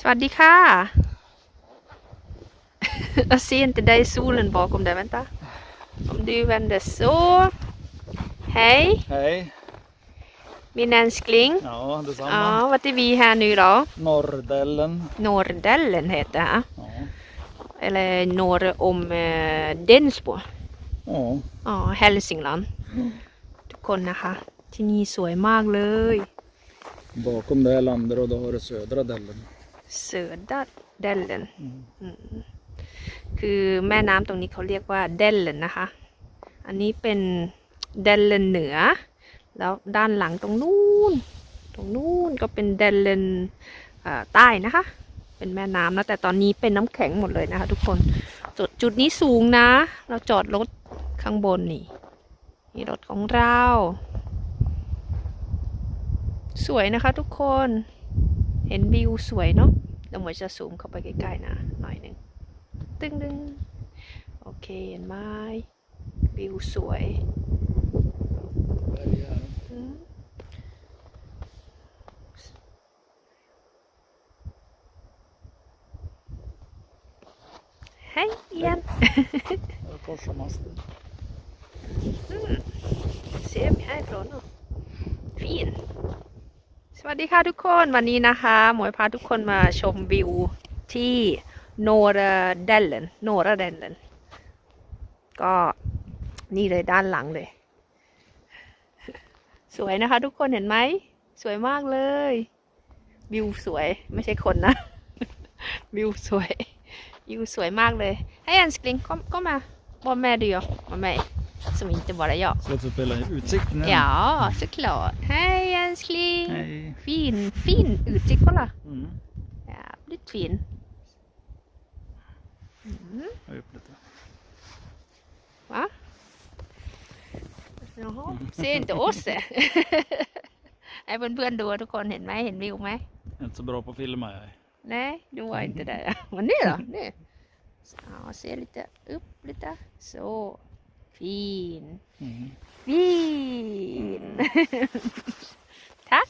สวัสดีค่ะ Jag ser inte dig i solen bakom dig, vänta. Om du vänder så. Hej, Hej. min älskling. Ja, detsamma. Ja, vart är vi här nu då? Norrdellen. Norrdellen heter det. här. Ja. Eller norr om eh, Densbo. ja. อ๋อ Hälsingland ทุกคนนะคะ ที่นี่สวยมากเลย Bakom det här landet och då har du södra dellen. เสือดัดเดลเลนอืมอืมคือแม่น้ำตรงนี้เขาเรียกว่าเดลเลนนะคะ อันนี้เป็นเดลเลนเหนือ แล้วด้านหลังตรงนู้น ตรงนู้นก็เป็นเดลเลนเอ่อใต้นะคะ เป็นแม่น้ำนะแต่ตอนนี้เป็นน้ำแข็งหมดเลยนะคะทุกคน จุดจุดนี้สูงนะ เราจอดรถข้างบนนี่ นี่รถของเรา สวยนะคะทุกคน เห็นวิวสวยเนาะ เดี๋ยวหมวยจะซูมเข้าไปใกล้ๆนะ หน่อยหนึ่งตึ้งดึงโอเค เห็นไหมวิวสวยอืมเฮ้ยเอียน สวัสดีค่ะทุกคนวันนี้นะคะ หมวยพาทุกคนมาชมวิวที่โนราเดลเลนโนราเดลเลนก็นี่เลยด้านหลังเลย สวยนะคะ ทุกคนเห็นไหม สวยมากเลย วิวสวยไม่ใช่คนนะ วิวสวยวิวสวยมากเลยให้อันสกลิงก็ก็มาบอมแม่เดูอยู่มาแม่ som inte bara jag. Så att du spelar utsikten igen. Ja, såklart. Hej älskling! Hej. Fin, fin utsikt, kolla. Mm. Jävligt fin. Mm. Jag upp lite. Va? Jaha, ser inte oss? ให้เพื่อนๆดูทุกคนเห็นไหมเห็นวิวไหม Jag är inte så bra på att filma jag är. Nej, du var inte där. Men nu då? Nu. Ja, se lite upp lite. Så. Fin. Mm. Fin! Tack!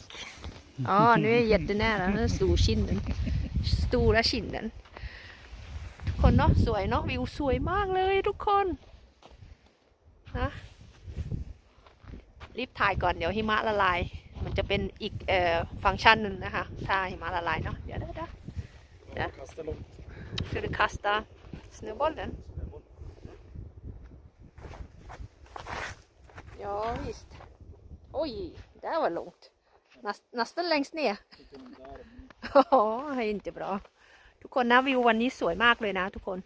Ja, nu är jag jättenära. Nu är stor kinden. Stora kinden. ทุกคนเนาะสวยเนาะวิวสวยมากเลยทุกคนนะรีบถ่ายก่อนเดี๋ยวหิมะละลาย มันจะเป็นอีกเอ่อฟังก์ชันหนึ่งนะคะถ้าหิมะละลายเนาะเดี๋ยวเดี๋ยวเดี๋ยว Ja. Kasta långt. Ska du kasta Ja, visst. Oj, det här var långt. Näst, nästan längst ner. Ja, det är inte bra. ทุกคนนะวิววันนี้สวยมากเลยนะทุกคน